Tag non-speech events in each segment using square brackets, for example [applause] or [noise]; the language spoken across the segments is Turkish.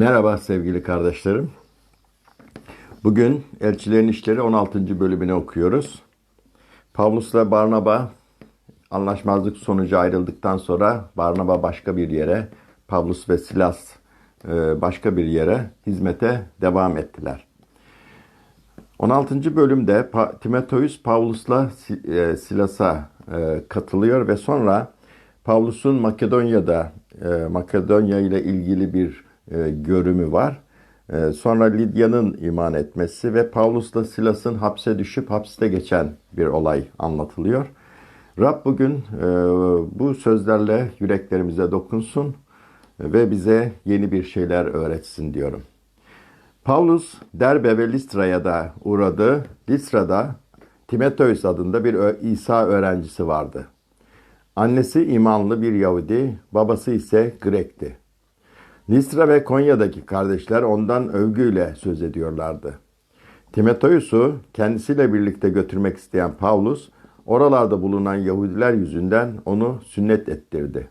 Merhaba sevgili kardeşlerim. Bugün Elçilerin İşleri 16. bölümünü okuyoruz. Pavlus'la Barnaba anlaşmazlık sonucu ayrıldıktan sonra Barnaba başka bir yere, Pavlus ve Silas e, başka bir yere hizmete devam ettiler. 16. bölümde Timoteus Pavlus'la e, Silas'a e, katılıyor ve sonra Pavlus'un Makedonya'da Makedonya ile ilgili bir e, görümü var. E, Sonra Lidya'nın iman etmesi ve Pavlus'la Silas'ın hapse düşüp hapiste geçen bir olay anlatılıyor. Rab bugün e, bu sözlerle yüreklerimize dokunsun ve bize yeni bir şeyler öğretsin diyorum. Pavlus Derbe ve Listra'ya da uğradı. Listra'da Timoteus adında bir İsa öğrencisi vardı. Annesi imanlı bir Yahudi, babası ise Grek'ti. Listra ve Konya'daki kardeşler ondan övgüyle söz ediyorlardı. Timoteus'u kendisiyle birlikte götürmek isteyen Pavlus, oralarda bulunan Yahudiler yüzünden onu sünnet ettirdi.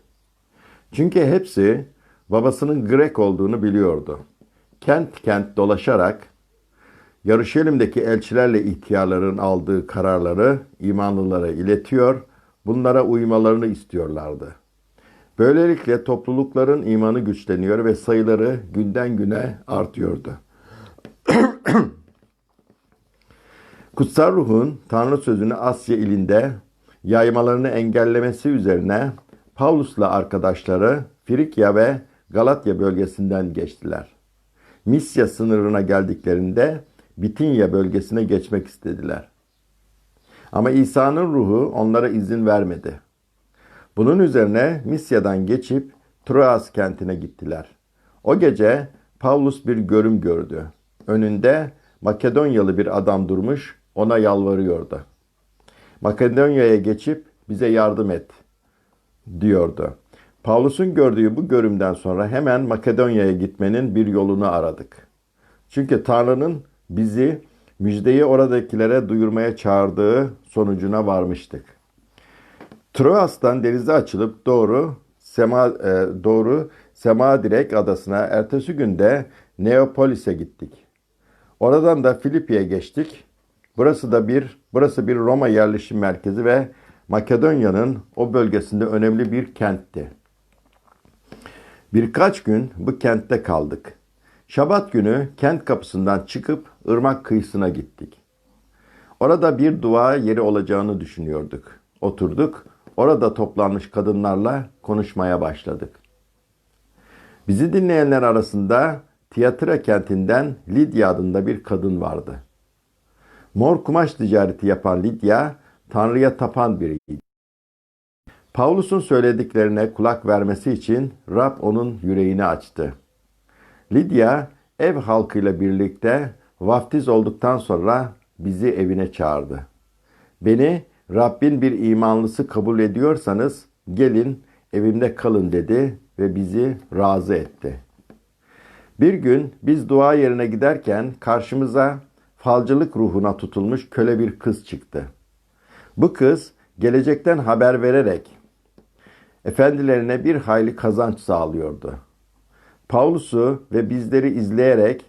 Çünkü hepsi babasının Grek olduğunu biliyordu. Kent kent dolaşarak Yarışelim'deki elçilerle ihtiyarların aldığı kararları imanlılara iletiyor, bunlara uymalarını istiyorlardı. Böylelikle toplulukların imanı güçleniyor ve sayıları günden güne artıyordu. [clears throat] Kutsal Ruh'un Tanrı sözünü Asya ilinde yaymalarını engellemesi üzerine Pavlus'la arkadaşları Frikya ve Galatya bölgesinden geçtiler. Misya sınırına geldiklerinde Bitinya bölgesine geçmek istediler. Ama İsa'nın ruhu onlara izin vermedi. Bunun üzerine Misya'dan geçip Troas kentine gittiler. O gece Pavlus bir görüm gördü. Önünde Makedonyalı bir adam durmuş, ona yalvarıyordu. Makedonya'ya geçip bize yardım et diyordu. Pavlus'un gördüğü bu görümden sonra hemen Makedonya'ya gitmenin bir yolunu aradık. Çünkü Tanrı'nın bizi müjdeyi oradakilere duyurmaya çağırdığı sonucuna varmıştık. Troas'tan denize açılıp doğru Sema e, doğru Semadirek adasına ertesi günde Neapolis'e gittik. Oradan da Filipi'ye geçtik. Burası da bir burası bir Roma yerleşim merkezi ve Makedonya'nın o bölgesinde önemli bir kentti. Birkaç gün bu kentte kaldık. Şabat günü kent kapısından çıkıp ırmak kıyısına gittik. Orada bir dua yeri olacağını düşünüyorduk. Oturduk, orada toplanmış kadınlarla konuşmaya başladık. Bizi dinleyenler arasında Tiyatira kentinden Lidya adında bir kadın vardı. Mor kumaş ticareti yapan Lidya, Tanrı'ya tapan biriydi. Pavlus'un söylediklerine kulak vermesi için Rab onun yüreğini açtı. Lidya ev halkıyla birlikte vaftiz olduktan sonra bizi evine çağırdı. Beni Rabbin bir imanlısı kabul ediyorsanız gelin evimde kalın dedi ve bizi razı etti. Bir gün biz dua yerine giderken karşımıza falcılık ruhuna tutulmuş köle bir kız çıktı. Bu kız gelecekten haber vererek efendilerine bir hayli kazanç sağlıyordu. Pavlus'u ve bizleri izleyerek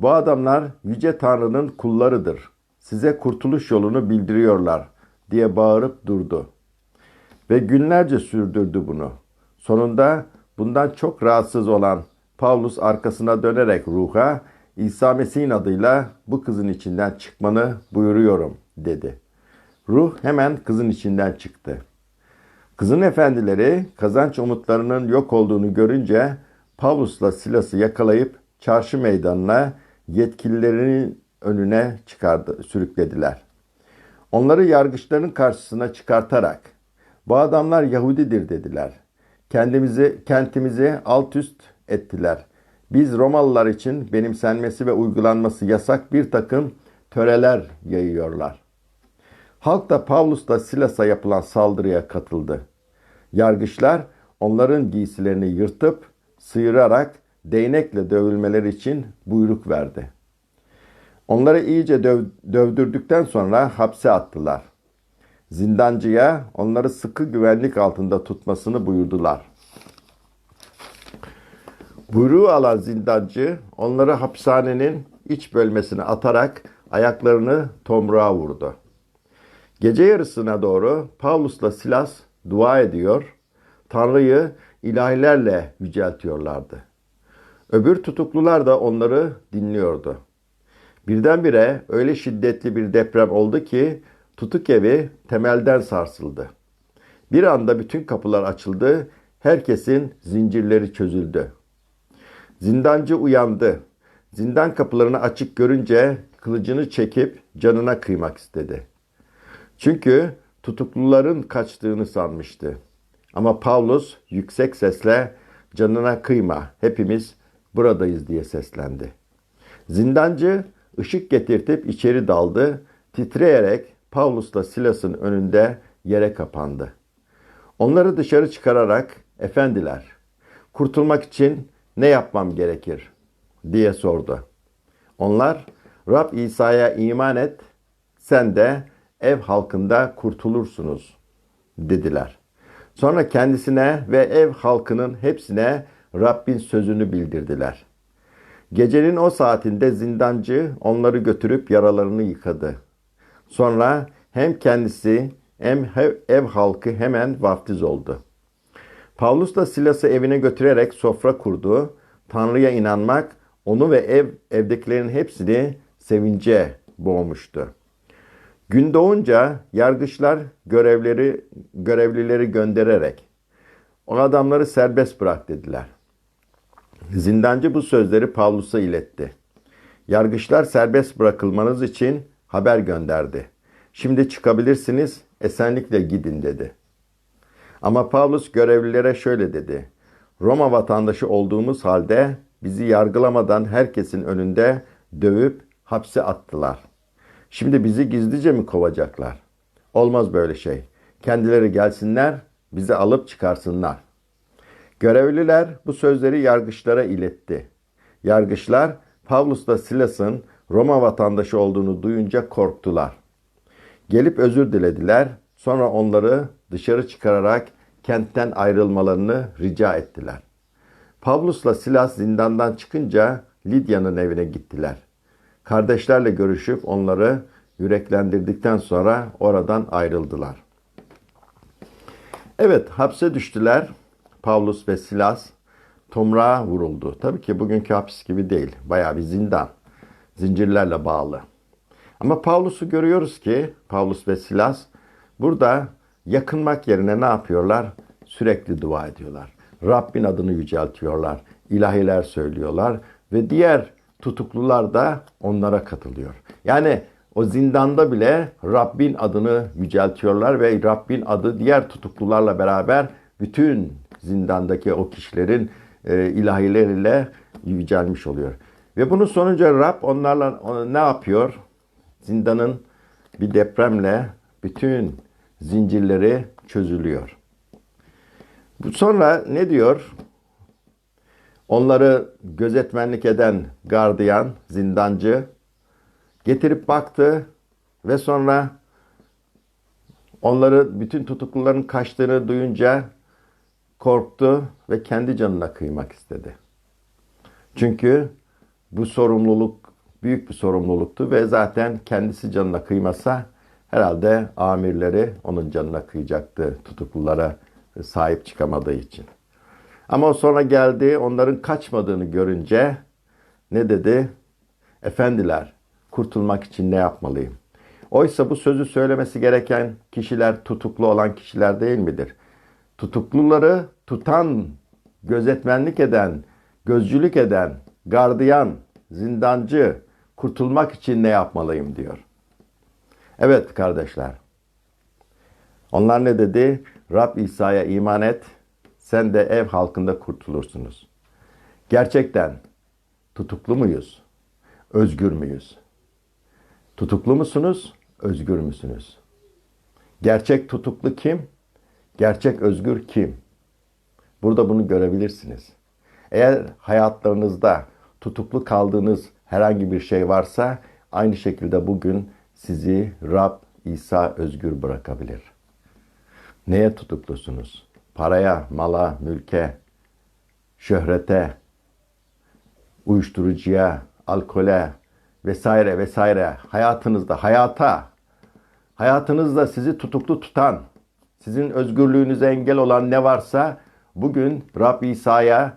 bu adamlar yüce Tanrı'nın kullarıdır. Size kurtuluş yolunu bildiriyorlar diye bağırıp durdu. Ve günlerce sürdürdü bunu. Sonunda bundan çok rahatsız olan Pavlus arkasına dönerek ruha İsa Mesih'in adıyla bu kızın içinden çıkmanı buyuruyorum dedi. Ruh hemen kızın içinden çıktı. Kızın efendileri kazanç umutlarının yok olduğunu görünce Pavlus'la Silas'ı yakalayıp çarşı meydanına yetkililerinin önüne çıkardı, sürüklediler. Onları yargıçların karşısına çıkartarak bu adamlar Yahudidir dediler. Kendimizi kentimizi alt üst ettiler. Biz Romalılar için benimsenmesi ve uygulanması yasak bir takım töreler yayıyorlar. Halk da Pavlus'la Silas'a yapılan saldırıya katıldı. Yargıçlar onların giysilerini yırtıp sıyırarak değnekle dövülmeleri için buyruk verdi. Onları iyice döv- dövdürdükten sonra hapse attılar. Zindancıya onları sıkı güvenlik altında tutmasını buyurdular. Buyruğu alan zindancı onları hapishanenin iç bölmesine atarak ayaklarını tomruğa vurdu. Gece yarısına doğru Pavlus'la Silas dua ediyor, Tanrı'yı ilahilerle yüceltiyorlardı. Öbür tutuklular da onları dinliyordu. Birdenbire öyle şiddetli bir deprem oldu ki tutuk evi temelden sarsıldı. Bir anda bütün kapılar açıldı, herkesin zincirleri çözüldü. Zindancı uyandı. Zindan kapılarını açık görünce kılıcını çekip canına kıymak istedi. Çünkü tutukluların kaçtığını sanmıştı. Ama Pavlus yüksek sesle canına kıyma hepimiz buradayız diye seslendi. Zindancı ışık getirtip içeri daldı. Titreyerek Pavlus'la Silas'ın önünde yere kapandı. Onları dışarı çıkararak efendiler kurtulmak için ne yapmam gerekir diye sordu. Onlar Rab İsa'ya iman et sen de ev halkında kurtulursunuz dediler. Sonra kendisine ve ev halkının hepsine Rabbin sözünü bildirdiler. Gecenin o saatinde zindancı onları götürüp yaralarını yıkadı. Sonra hem kendisi hem ev halkı hemen vaftiz oldu. Pavlus da Silas'ı evine götürerek sofra kurdu. Tanrı'ya inanmak onu ve ev evdekilerin hepsini sevince boğmuştu. Gün doğunca yargıçlar görevleri görevlileri göndererek o adamları serbest bırak dediler. Zindancı bu sözleri Pavlus'a iletti. Yargıçlar serbest bırakılmanız için haber gönderdi. Şimdi çıkabilirsiniz, esenlikle gidin dedi. Ama Pavlus görevlilere şöyle dedi. Roma vatandaşı olduğumuz halde bizi yargılamadan herkesin önünde dövüp hapse attılar. Şimdi bizi gizlice mi kovacaklar? Olmaz böyle şey. Kendileri gelsinler, bizi alıp çıkarsınlar. Görevliler bu sözleri yargıçlara iletti. Yargıçlar Pavlus'la Silas'ın Roma vatandaşı olduğunu duyunca korktular. Gelip özür dilediler. Sonra onları dışarı çıkararak kentten ayrılmalarını rica ettiler. Pavlus'la Silas zindandan çıkınca Lidya'nın evine gittiler. Kardeşlerle görüşüp onları yüreklendirdikten sonra oradan ayrıldılar. Evet hapse düştüler. Pavlus ve Silas tomrağa vuruldu. Tabii ki bugünkü hapis gibi değil. Bayağı bir zindan. Zincirlerle bağlı. Ama Pavlus'u görüyoruz ki Pavlus ve Silas burada yakınmak yerine ne yapıyorlar? Sürekli dua ediyorlar. Rabbin adını yüceltiyorlar. ilahiler söylüyorlar ve diğer tutuklular da onlara katılıyor. Yani o zindanda bile Rabbin adını yüceltiyorlar ve Rabbin adı diğer tutuklularla beraber bütün zindandaki o kişilerin e, ilahileriyle yücelmiş oluyor. Ve bunun sonucu Rab onlarla ne yapıyor? Zindanın bir depremle bütün zincirleri çözülüyor. Sonra ne diyor? Onları gözetmenlik eden gardiyan, zindancı getirip baktı ve sonra onları bütün tutukluların kaçtığını duyunca korktu ve kendi canına kıymak istedi. Çünkü bu sorumluluk büyük bir sorumluluktu ve zaten kendisi canına kıymasa herhalde amirleri onun canına kıyacaktı tutuklulara sahip çıkamadığı için. Ama sonra geldi onların kaçmadığını görünce ne dedi? Efendiler kurtulmak için ne yapmalıyım? Oysa bu sözü söylemesi gereken kişiler tutuklu olan kişiler değil midir? Tutukluları tutan, gözetmenlik eden, gözcülük eden, gardiyan, zindancı kurtulmak için ne yapmalıyım diyor. Evet kardeşler. Onlar ne dedi? Rab İsa'ya iman et, sen de ev halkında kurtulursunuz. Gerçekten tutuklu muyuz? Özgür müyüz? Tutuklu musunuz? Özgür müsünüz? Gerçek tutuklu kim? Gerçek özgür kim? Burada bunu görebilirsiniz. Eğer hayatlarınızda tutuklu kaldığınız herhangi bir şey varsa aynı şekilde bugün sizi Rab İsa özgür bırakabilir. Neye tutuklusunuz? Paraya, mala, mülke, şöhrete, uyuşturucuya, alkole vesaire vesaire hayatınızda hayata hayatınızda sizi tutuklu tutan, sizin özgürlüğünüze engel olan ne varsa bugün Rab İsa'ya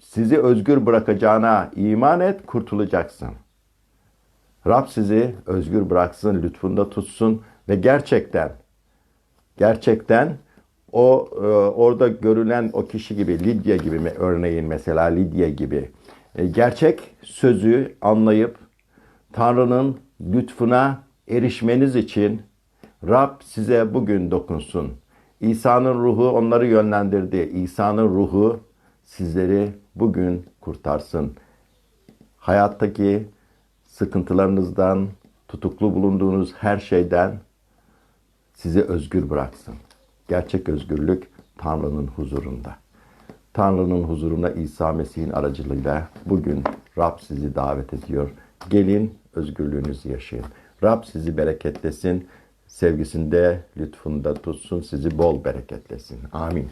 sizi özgür bırakacağına iman et, kurtulacaksın. Rab sizi özgür bıraksın, lütfunda tutsun ve gerçekten gerçekten o e, orada görülen o kişi gibi Lidya gibi mi örneğin mesela Lidya gibi e, gerçek sözü anlayıp Tanrı'nın lütfuna erişmeniz için Rab size bugün dokunsun. İsa'nın ruhu onları yönlendirdi. İsa'nın ruhu sizleri bugün kurtarsın. Hayattaki sıkıntılarınızdan, tutuklu bulunduğunuz her şeyden sizi özgür bıraksın. Gerçek özgürlük Tanrı'nın huzurunda. Tanrı'nın huzuruna İsa Mesih'in aracılığıyla bugün Rab sizi davet ediyor. Gelin özgürlüğünüzü yaşayın. Rab sizi bereketlesin. Sevgisinde, lütfunda tutsun. Sizi bol bereketlesin. Amin.